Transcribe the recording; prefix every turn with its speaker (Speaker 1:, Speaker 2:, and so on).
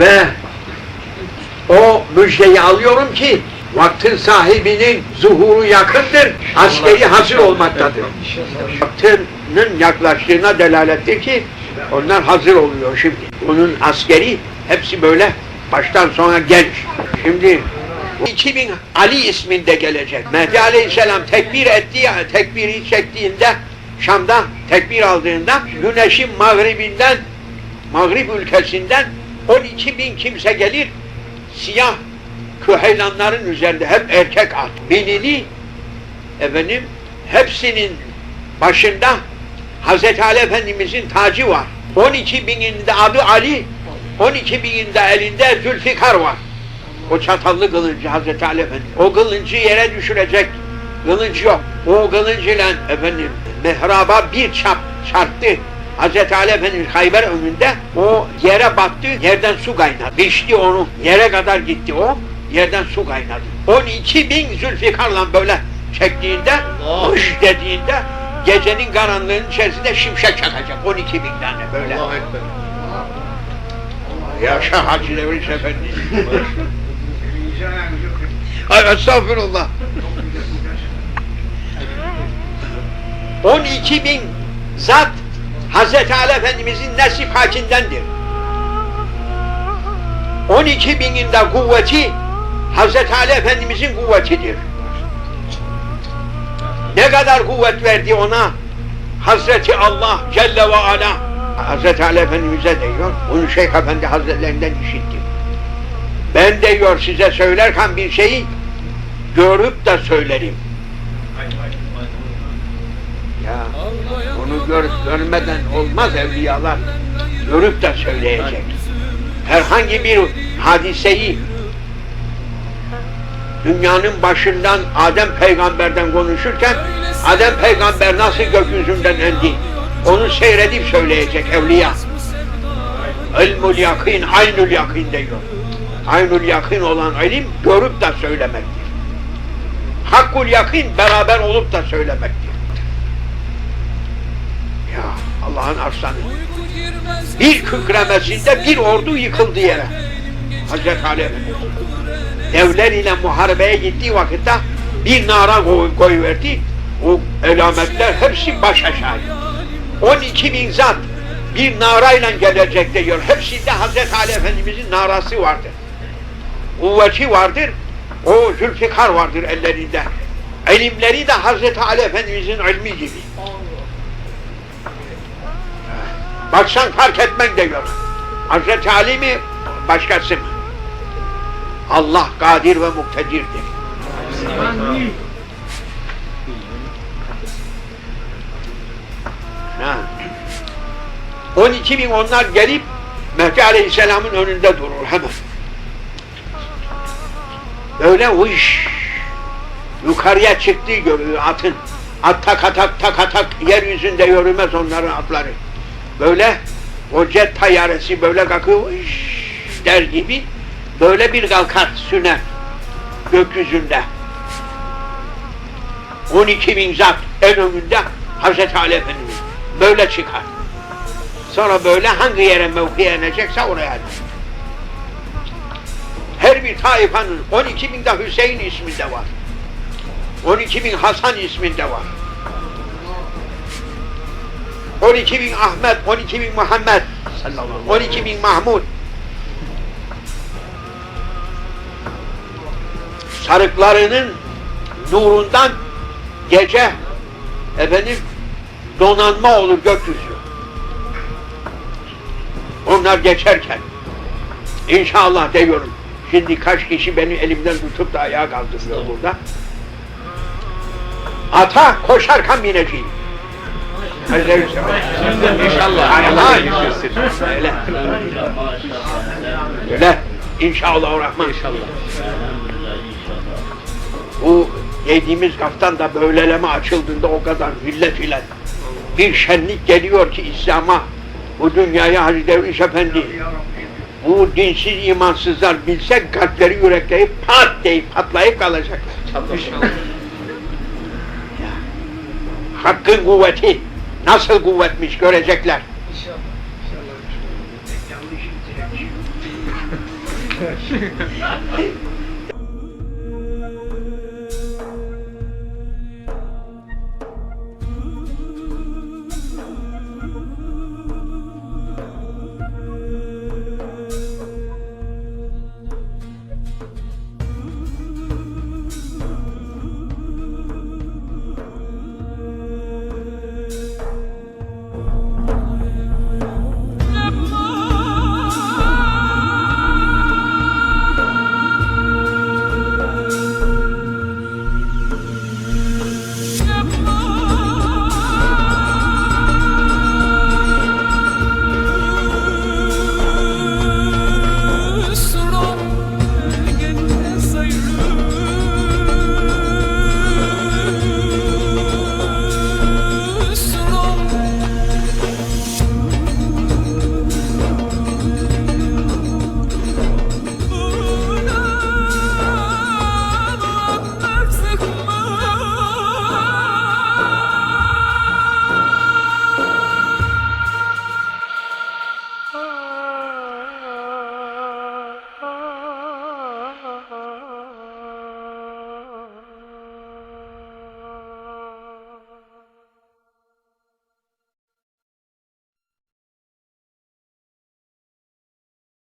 Speaker 1: Ve o müjdeyi alıyorum ki vaktin sahibinin zuhuru yakındır, askeri hazır olmaktadır. Vaktinin yaklaştığına delalettir ki onlar hazır oluyor şimdi. Onun askeri hepsi böyle baştan sona genç. Şimdi 2000 Ali isminde gelecek. Mehdi Aleyhisselam tekbir ettiği, tekbiri çektiğinde Şam'da tekbir aldığında güneşin mağribinden Mağrib ülkesinden 12 bin kimse gelir siyah küheylanların üzerinde hep erkek at. Binini efendim hepsinin başında Hazreti Ali Efendimizin tacı var. 12 bininde adı Ali, 12 bininde elinde Zülfikar var. O çatallı kılıncı Hazreti Ali Efendi. O kılıncı yere düşürecek kılıncı yok. O kılıncıyla efendim mehraba bir çap çarptı. Hazreti Ali Efendimiz Hayber önünde o yere battı, yerden su kaynadı. Biçti onu, yere kadar gitti o, yerden su kaynadı. 12 bin Zülfikar'la böyle çektiğinde,
Speaker 2: Allah.
Speaker 1: hış dediğinde gecenin karanlığının içerisinde şimşek çakacak. 12 bin tane böyle.
Speaker 2: Allahu Ekber.
Speaker 1: Yaşa Hacı Devriş Efendi. Ay estağfurullah. 12 bin zat Hazreti Ali Efendimizin nesip hakindendir. 12 bininde kuvveti Hazreti Ali Efendimizin kuvvetidir. Ne kadar kuvvet verdi ona Hazreti Allah Celle ve Ala Hazreti Ali Efendimiz'e diyor, bunu Şeyh Efendi Hazretlerinden işittim. Ben diyor size söylerken bir şeyi görüp de söylerim. Ya onu gör, görmeden olmaz evliyalar. Görüp de söyleyecek. Herhangi bir hadiseyi dünyanın başından Adem peygamberden konuşurken Adem peygamber nasıl gökyüzünden indi onu seyredip söyleyecek evliya. İlmul yakin, aynul yakin diyor. Aynul yakin olan ilim görüp de söylemektir. Hakkul yakin beraber olup da söylemektir. Allah'ın arslanı. Bir kükremesinde bir ordu yıkıldı yere. Hazreti Ali. Devler ile muharebeye gittiği vakitte bir nara koy, koyuverdi. O elametler hepsi baş aşağı. 12 bin zat bir narayla gelecek diyor. Hepsinde Hazreti Ali Efendimizin narası vardır. Kuvveti vardır. O Zülfikar vardır ellerinde. Elimleri de Hazreti Ali Efendimizin ilmi gibi. Baksan fark etmen diyor. Hazreti Ali mi başkası mı? Allah kadir ve muktedirdir. Ha. 12 bin onlar gelip Mehdi Aleyhisselam'ın önünde durur hemen. Öyle uş yukarıya çıktığı görüyor atın. At tak atak tak atak yeryüzünde yürümez onların atları. Böyle o jet tayyaresi böyle kalkıyor uş der gibi böyle bir kalkar süner gökyüzünde. 12 bin zat en önünde Hazreti Ali Efendimiz böyle çıkar. Sonra böyle hangi yere mevkiye inecekse oraya iner. Her bir taifanın 12 bin de Hüseyin isminde var. 12 bin Hasan isminde var. 12 bin Ahmet, 12 bin Muhammed, 12 bin Mahmud. Sarıklarının nurundan gece efendim donanma olur gökyüzü. Onlar geçerken inşallah diyorum şimdi kaç kişi beni elimden tutup da ayağa kaldırıyor burada. Ata koşarken bineceğim. Hazreti
Speaker 2: İnşallah.
Speaker 1: Allah
Speaker 2: yetişirsin.
Speaker 1: Öyle. Öyle. İnşallah Rahman.
Speaker 2: İnşallah.
Speaker 1: Bu yediğimiz kaftan da böyleleme açıldığında o kadar millet ile bir şenlik geliyor ki İslam'a bu dünyaya Hacı Devriş Efendi bu dinsiz imansızlar bilsek kalpleri yürekleyip pat deyip patlayıp kalacaklar. Hakkın kuvveti nasıl kuvvetmiş görecekler.